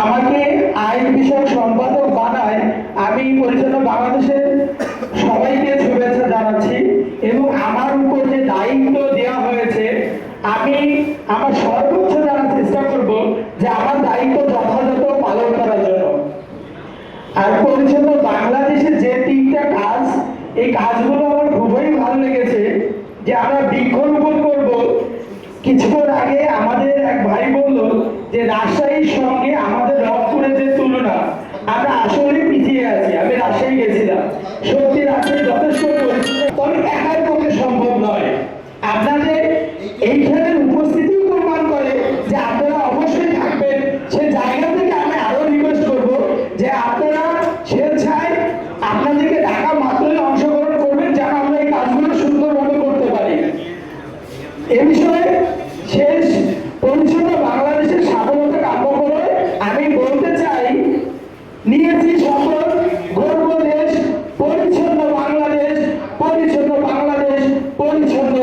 আমাকে আইন বিষয়ক সম্পাদক বানায় আমি পরিচ্ছন্ন বাংলাদেশের সবাইকে শুভেচ্ছা জানাচ্ছি এবং আমার উপর যে দায়িত্ব দেওয়া হয়েছে, আমি আমার সর্বোচ্চ জানার চেষ্টা করব যে আমার দায়িত্ব যথাযথ পালন করার জন্য। আর পরিচ্ছন্ন বাংলাদেশে যে তিনটা কাজ, এই কাজগুলো আমার খুবই ভালো লেগেছে যে আমরা বৃক্ষরোপণ করব। কিছুক্ষণ আগে আমাদের এক ভাই বলল যে রাজশাহী সঙ্গে আমাদের রংপুরের যে তুলনা, আমরা আসলে পিছিয়ে আছি, আমি রাজশাহী গেছিলাম। সত্যি রাজশাহী যথেষ্ট তবে একার পক্ষে সম্ভব নয়। আপনাদের এইখানের উপস্থিতি প্রমাণ করে যে আপনারা অবশ্যই থাকবেন। সে জায়গা থেকে আমি আরও রিকোয়েস্ট করব যে আপনারা স্বেচ্ছায় আপনাদেরকে ঢাকা মাত্রই অংশগ্রহণ করবেন যেন আমরা এই কাজগুলো সুন্দরভাবে করতে পারি। এ বিষয়ে নিয়েছি সকল গর্ব দেশ পরিচ্ছন্ন বাংলাদেশ পরিচ্ছন্ন বাংলাদেশ পরিচ্ছন্ন